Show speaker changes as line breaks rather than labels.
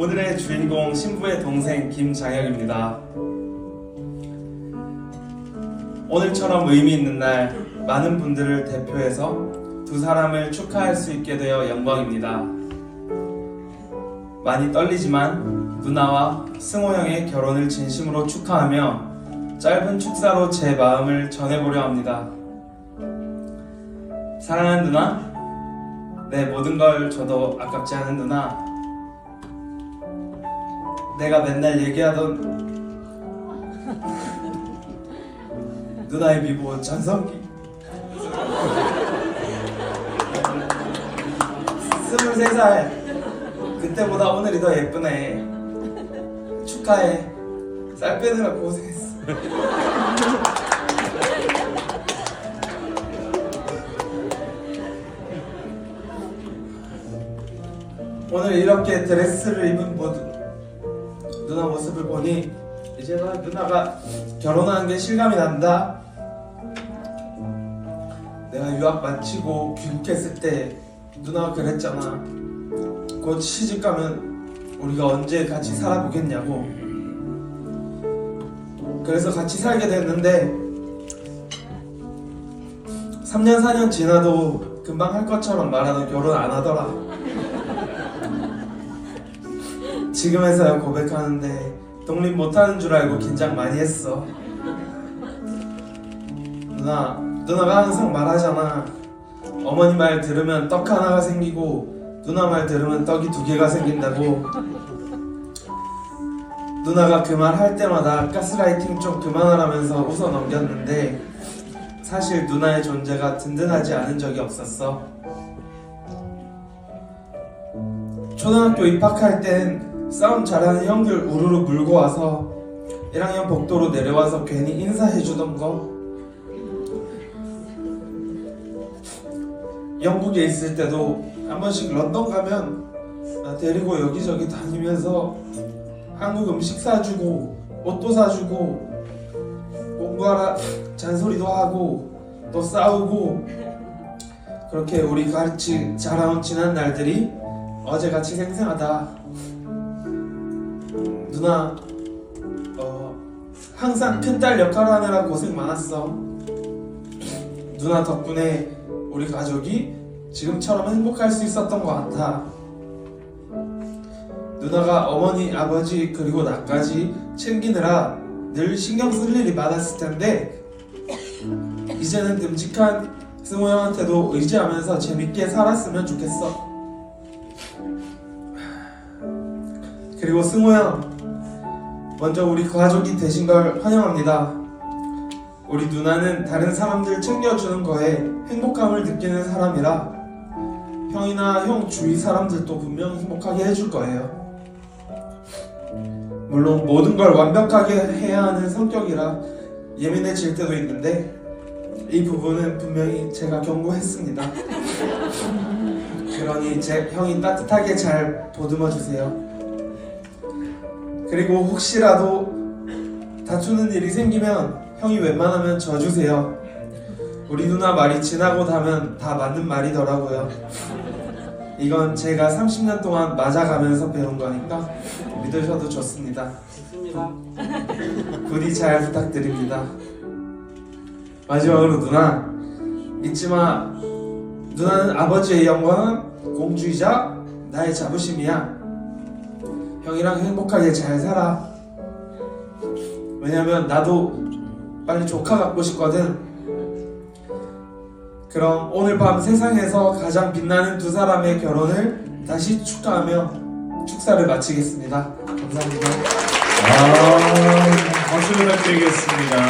오늘의 주인공 신부의 동생 김장혁입니다. 오늘처럼 의미 있는 날 많은 분들을 대표해서 두 사람을 축하할 수 있게 되어 영광입니다. 많이 떨리지만 누나와 승호 형의 결혼을 진심으로 축하하며 짧은 축사로 제 마음을 전해보려 합니다. 사랑하는 누나, 내 모든 걸 줘도 아깝지 않은 누나. 내가 맨날 얘기하던 누나의 미모 전성기. 스물세 살. 그때보다 오늘이 더 예쁘네. 축하해. 쌀 빼느라 고생했어. 오늘 이렇게 드레스를 입은 모두 누나 모습을 보니 이제는 누나가 결혼하는 게 실감이 난다. 내가 유학 마치고 귀국했을 때 누나가 그랬잖아. 곧 시집 가면 우리가 언제 같이 살아보겠냐고. 그래서 같이 살게 됐는데 3년 4년 지나도 금방 할 것처럼 말하는 결혼 안 하더라. 지금에서야 고백하는데 독립 못하는 줄 알고 긴장 많이 했어. 누나, 누나가 항상 말하잖아. 어머니 말 들으면 떡 하나가 생기고 누나 말 들으면 떡이 두 개가 생긴다고. 누나가 그 말 할 때마다 가스라이팅 좀 그만하라면서 웃어 넘겼는데 사실 누나의 존재가 든든하지 않은 적이 없었어. 초등학교 입학할 땐 싸움 잘하는 형들 우르르 물고 와서 1학년 복도로 내려와서 괜히 인사해 주던 거. 영국에 있을 때도 한 번씩 런던 가면 나 데리고 여기저기 다니면서 한국 음식 사주고 옷도 사주고 공부하라 잔소리도 하고 또 싸우고 그렇게 우리 같이 자라온 지난 날들이 어제같이 생생하다. 누나, 어, 항상 큰딸 역할을 하느라 고생 많았어. 누나 덕분에 우리 가족이 지금처럼 행복할 수 있었던 것 같아. 누나가 어머니, 아버지, 그리고 나까지 챙기느라 늘 신경 쓸 일이 많았을 텐데, 이제는 듬직한 승호 형한테도 의지하면서 재밌게 살았으면 좋겠어. 그리고 승호 형, 먼저 우리 가족이 되신 걸 환영합니다. 우리 누나는 다른 사람들 챙겨주는 거에 행복감을 느끼는 사람이라 형이나 형 주위 사람들도 분명 행복하게 해줄 거예요. 물론 모든 걸 완벽하게 해야 하는 성격이라 예민해질 때도 있는데 이 부분은 분명히 제가 경고했습니다. 그러니 제 형이 따뜻하게 잘 보듬어 주세요. 그리고 혹시라도 다투는 일이 생기면 형이 웬만하면 져주세요. 우리 누나 말이 지나고 나면 다 맞는 말이더라고요. 이건 제가 30년 동안 맞아가면서 배운 거니까 믿으셔도 좋습니다.
좋습니다.
부디 잘 부탁드립니다. 마지막으로 누나 잊지 마. 누나는 아버지의 영광은 공주이자 나의 자부심이야. 형이랑 행복하게 잘 살아. 왜냐면 나도 빨리 조카 갖고 싶거든. 그럼 오늘 밤 세상에서 가장 빛나는 두 사람의 결혼을 다시 축하하며 축사를 마치겠습니다. 감사합니다.
아, 박수 부탁드리겠습니다.